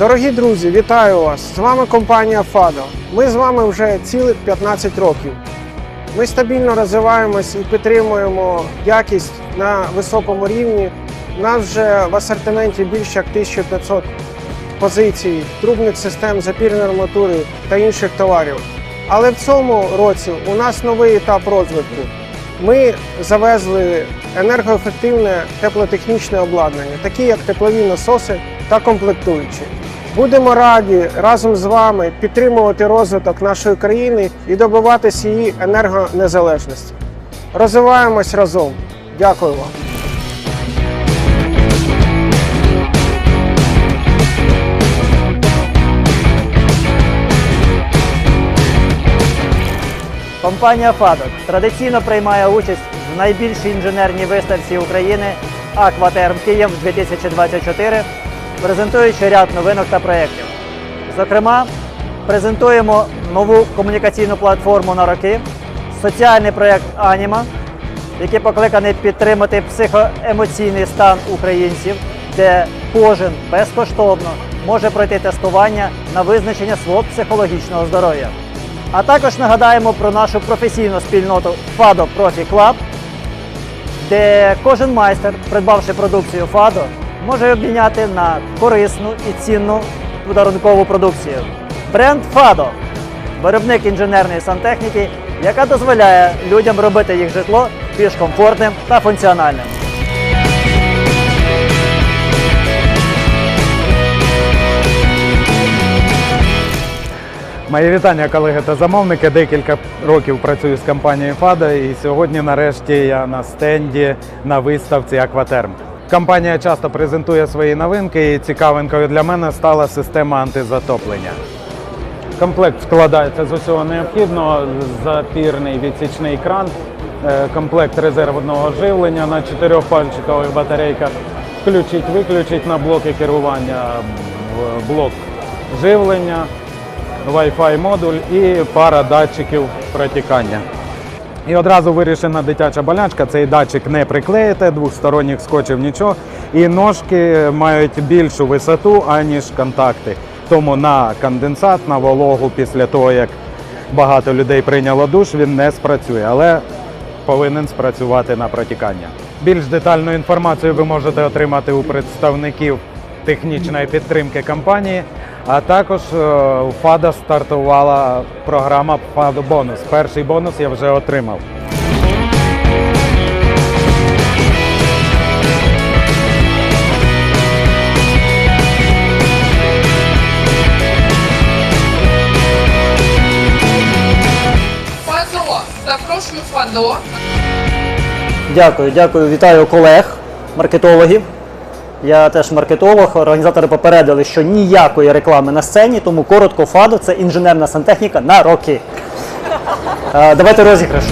Дорогі друзі, вітаю вас! З вами компанія Фадо. Ми з вами вже цілих 15 років. Ми стабільно розвиваємось і підтримуємо якість на високому рівні. У нас вже в асортименті більше як 1500 позицій, трубних систем, запірної арматури та інших товарів. Але в цьому році у нас новий етап розвитку. Ми завезли енергоефективне теплотехнічне обладнання, такі як теплові насоси та комплектуючі. Будемо раді разом з вами підтримувати розвиток нашої країни і добиватися її енергонезалежності. Розвиваємось разом. Дякую вам. Компанія «Фадок» традиційно приймає участь в найбільшій інженерній виставці України «Акватерм Київ 2024, презентуючи ряд новинок та проєктів. Зокрема, презентуємо нову комунікаційну платформу на роки, соціальний проєкт Аніма, який покликаний підтримати психоемоційний стан українців, де кожен безкоштовно може пройти тестування на визначення свого психологічного здоров'я. А також нагадаємо про нашу професійну спільноту FADO Profi Club, де кожен майстер, придбавши продукцію FADO, може обміняти на корисну і цінну подарункову продукцію. Бренд FADO – виробник інженерної сантехніки, яка дозволяє людям робити їх житло більш комфортним та функціональним. Мої вітання, колеги та замовники. Декілька років працюю з компанією Фада, і сьогодні, нарешті, я на стенді на виставці Акватерм. Компанія часто презентує свої новинки, і цікавинкою для мене стала система антизатоплення. Комплект складається з усього необхідного: запірний відсічний кран, е, комплект резервного живлення на чотирьохпальчикових батарейках, включить-виключить на блоки керування, блок живлення, Wi-Fi модуль і пара датчиків протікання. І одразу вирішена дитяча болячка. Цей датчик не приклеїте, двосторонніх скотчів нічого. І ножки мають більшу висоту, аніж контакти. Тому на конденсат, на вологу після того, як багато людей прийняло душ, він не спрацює, але повинен спрацювати на протікання. Більш детальну інформацію ви можете отримати у представників технічної підтримки компанії. А також е, у ФАДа стартувала програма ФАДо бонус. Перший бонус я вже отримав. Фадо, запрошую Фадо. Дякую, дякую. Вітаю колег, маркетологів. Я теж маркетолог. Організатори попередили, що ніякої реклами на сцені, тому коротко ФАДО це інженерна сантехніка на роки. Е, Давайте розіграш.